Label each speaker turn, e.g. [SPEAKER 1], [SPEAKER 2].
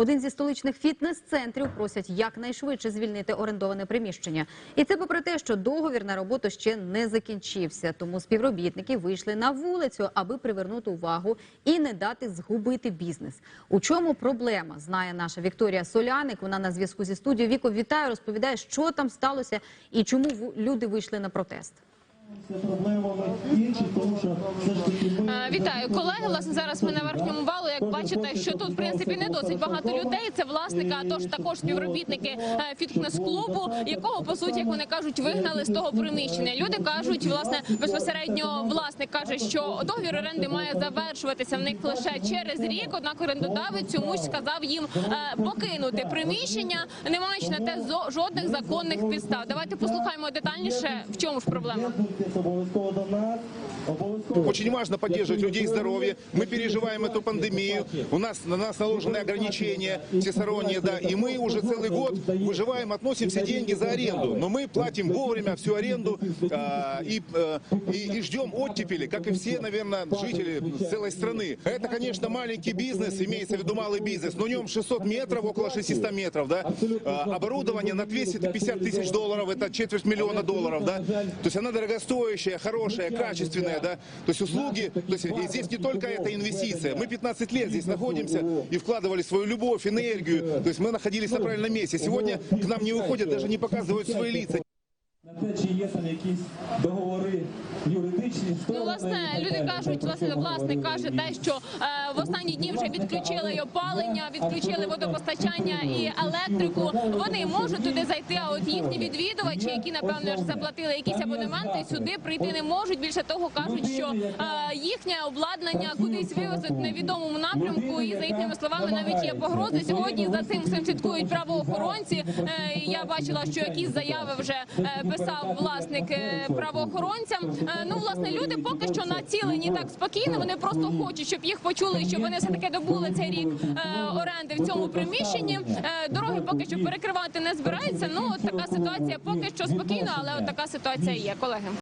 [SPEAKER 1] Один зі столичних фітнес-центрів просять якнайшвидше звільнити орендоване приміщення. І це попри те, що договір на роботу ще не закінчився. Тому співробітники вийшли на вулицю, аби привернути увагу і не дати згубити бізнес. У чому проблема? Знає наша Вікторія Соляник. Вона на зв'язку зі студією. Віко вітаю, розповідає, що там сталося і чому люди вийшли на протест.
[SPEAKER 2] Е, Вітаю колеги. Власне, зараз ми на верхньому валу. Як бачите, що тут в принципі не досить багато людей. Це власника, а тож також співробітники е, фітнес-клубу, якого по суті, як вони кажуть, вигнали з того приміщення. Люди кажуть, власне, безпосередньо власник каже, що договір оренди має завершуватися в них лише через рік. Однак орендодавець чомусь сказав їм е, покинути приміщення, не маючи на те жодних законних підстав. Давайте послухаємо детальніше, в чому ж проблема.
[SPEAKER 3] Звертайтесь обов'язково до нас, обов'язково.
[SPEAKER 4] Очень важно поддерживать людей здоровье. Мы переживаем эту пандемию. У нас на нас наложены ограничения всесторонние, да, и мы уже целый год выживаем, относим все деньги за аренду. Но мы платим вовремя всю аренду а, и, э, и, и ждем оттепели, как и все, наверное, жители целой страны. Это, конечно, маленький бизнес, имеется в виду малый бизнес, но в нем 600 метров, около 600 метров, да. А, оборудование на 250 тысяч долларов, это четверть миллиона долларов, да. То есть она дорогостоящая, хорошая, качественная, да. То есть услуги, то есть и здесь не только это инвестиция. Мы 15 лет здесь находимся и вкладывали свою любовь, энергию. То есть мы находились на правильном месте. Сегодня к нам не выходят, даже не показывают свои лица.
[SPEAKER 3] На те, чи є там якісь договори юридичні
[SPEAKER 2] Ну, власне, люди кажуть, власне, власник каже те, що е, в останні дні вже відключили опалення, відключили водопостачання і електрику. Вони можуть туди зайти, а от їхні відвідувачі, які напевно ж заплатили якісь абонементи, сюди прийти не можуть. Більше того, кажуть, що е, їхнє обладнання кудись вивезуть в невідомому напрямку. І за їхніми словами навіть є погрози. Сьогодні за цим всім слідкують правоохоронці. Е, Я бачила, що якісь заяви вже е, писав власник е, правоохоронцям. Е, Ну, власне, люди поки що націлені так спокійно. Вони просто хочуть, щоб їх почули, щоб вони все таки добули цей рік е, оренди в цьому приміщенні. Е, Дороги поки що перекривати не збираються. Ну, от така ситуація поки що спокійна, але от така ситуація є, колеги.